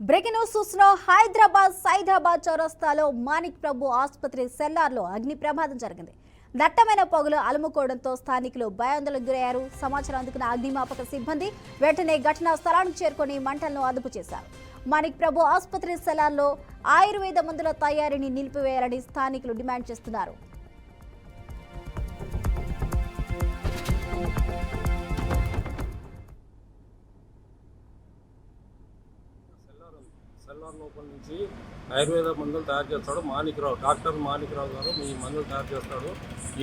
Breaking news చూస్తున్నాం హైదరాబాద్ సైదాబాద్ చౌరస్తాలో మాణిక్ ప్రభు ఆసుపత్రి సెల్లార్లో అగ్ని ప్రమాదం జరిగింది. దట్టమైన పొగలు అలుముకోవడంతో స్థానికులు భయాందోళనకు గురయ్యారు. సమాచారం అందుకున్న అగ్నిమాపక సిబ్బంది వెంటనే ఘటనా స్థలానికి చేరుకొని మంటలను అదుపు చేశారు. మాణిక్ ప్రభు ఆసుపత్రి సెల్లార్లో ఆయుర్వేద మందుల తయారీని నిలిపివేయాలని స్థానికులు డిమాండ్ చేస్తున్నారు. సెల్లార్ లోపల నుంచి ఆయుర్వేద మందులు తయారు చేస్తాడు. మాణిక్రావు డాక్టర్ మాణిక్రావు గారు మీ మందులు తయారు చేస్తాడు.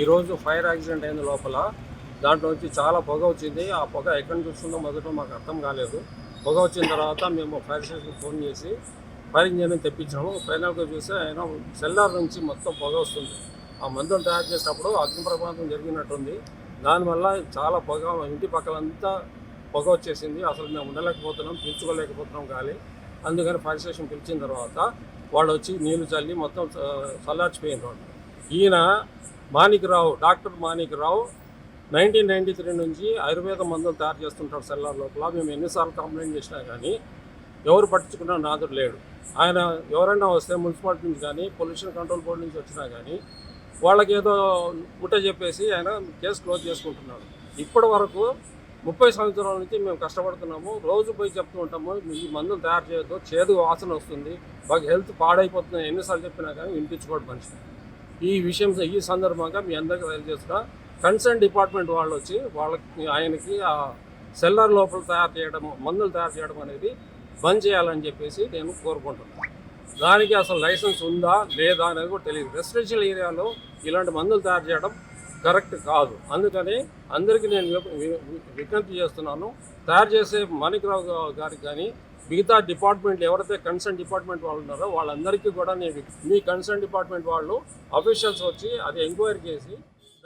ఈరోజు ఫైర్ యాక్సిడెంట్ అయిన లోపల. దాంట్లో నుంచి చాలా పొగ వచ్చింది. ఆ పొగ ఎక్కడి నుంచి వస్తుందో మొదట మాకు అర్థం కాలేదు. పొగ వచ్చిన తర్వాత మేము ఫైర్ స్టేషన్కి ఫోన్ చేసి ఫైర్ ఇంజన్ తెప్పించాము ఫైనల్గా చూస్తే ఆయన సెల్లార్ నుంచి మొత్తం పొగ వస్తుంది. ఆ మందులు తయారు చేసేటప్పుడు అగ్ని ప్రమాదం జరిగినట్టుంది. దానివల్ల చాలా పొగ ఇంటి పక్కలంతా పొగ వచ్చేసింది. అసలు మేము ఉండలేకపోతున్నాం పీల్చుకోలేకపోతున్నాం గాలి. అందుకని ఫైర్ స్టేషన్ పిలిచిన తర్వాత వాళ్ళు వచ్చి నీళ్ళు చల్లి మొత్తం ఆ, చల్లార్చిపోయిన వాళ్ళు. ఈయన Manikrao doctor Manikrao nineteen ninety three నుంచి ఆయుర్వేద మందులు తయారు చేస్తుంటాడు సెల్లార్ లోపల. మేము ఎన్నిసార్లు కంప్లైంట్ చేసినా కానీ ఎవరు పట్టించుకున్న నాదుడు లేడు. ఆయన ఎవరైనా వస్తే మున్సిపాలిటీ నుంచి కానీ పొల్యూషన్ కంట్రోల్ బోర్డు నుంచి వచ్చినా కానీ వాళ్ళకి ఏదో ముట్ట చెప్పేసి ఆయన కేసు క్లోజ్ చేసుకుంటున్నాడు. ఇప్పటి వరకు ముప్పై సంవత్సరాల నుంచి మేము కష్టపడుతున్నాము. రోజు పోయి చెప్తూ ఉంటాము ఈ మందులు తయారు చేయొద్దు చేదు వాసన వస్తుంది బాగా హెల్త్ పాడైపోతుంది ఎన్నిసార్లు చెప్పినా కానీ వినిపించుకోవడం మనిషి. ఈ విషయం ఈ సందర్భంగా మీ అందరికీ తెలియజేస్తున్నా. కన్సర్న్ డిపార్ట్మెంట్ వాళ్ళు వచ్చి వాళ్ళకి ఆయనకి ఆ సెల్లర్ లోపల తయారు చేయడం మందులు తయారు చేయడం అనేది బంద్ చేయాలని చెప్పేసి నేను కోరుకుంటున్నాను. దానికి అసలు లైసెన్స్ ఉందా లేదా అనేది కూడా తెలియదు. రెసిడెన్షియల్ ఏరియాలో ఇలాంటి మందులు తయారు చేయడం కరెక్ట్ కాదు. అందుకని అందరికీ నేను విజ్ఞప్తి చేస్తున్నాను. తయారు చేసే మాణిక్రావు గారికి కానీ మిగతా డిపార్ట్మెంట్ ఎవరైతే కన్సర్న్ డిపార్ట్మెంట్ వాళ్ళు ఉన్నారో వాళ్ళందరికీ కూడా నేను మీ కన్సర్న్ డిపార్ట్మెంట్ వాళ్ళు అఫీషియల్స్ వచ్చి అది ఎంక్వైరీ చేసి